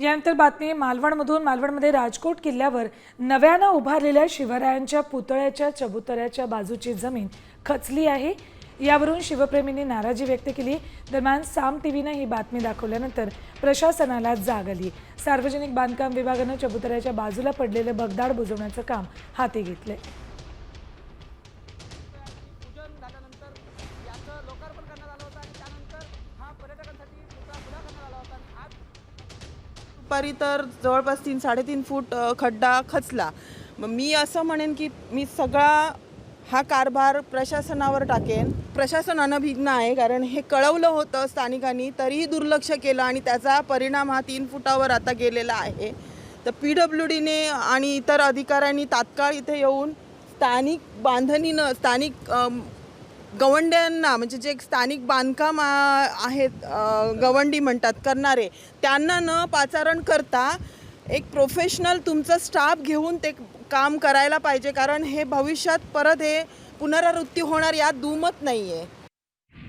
यानंतर बातमी मालवणमधून मालवणमध्ये राजकोट किल्ल्यावर नव्यानं उभारलेल्या शिवरायांच्या पुतळ्याच्या चबुतऱ्याच्या बाजूची जमीन खचली आहे. यावरून शिवप्रेमींनी नाराजी व्यक्त केली. दरम्यान साम टीव्हीनं ही बातमी दाखवल्यानंतर प्रशासनाला जाग आली. सार्वजनिक बांधकाम विभागानं चबुतऱ्याच्या बाजूला पडलेलं भगदाड बुजवण्याचं काम हाती घेतलंय. दुपारी तर जवळपास तीन साडेतीन फूट खड्डा खचला. मग मी असं म्हणेन की मी सगळा हा कारभार प्रशासनावर टाकेन. प्रशासन अनभिज्ञ आहे कारण हे कळवलं होतं स्थानिकांनी तरीही दुर्लक्ष केलं आणि त्याचा परिणाम हा तीन फुटावर आता गेलेला आहे. तर पी डब्ल्यू डीने आणि इतर अधिकाऱ्यांनी तात्काळ इथे येऊन स्थानिक बांधणीनं स्थानिक गवंड्यांना म्हणजे जे स्थानिक बांधकाम आहेत गवंडी म्हणतात करणारे त्यांना न पाचारण करता एक प्रोफेशनल तुमचा स्टाफ घेऊन ते काम करायला पाहिजे. कारण हे भविष्यात परत हे पुनरावृत्ती होणार यात दुमत नाही आहे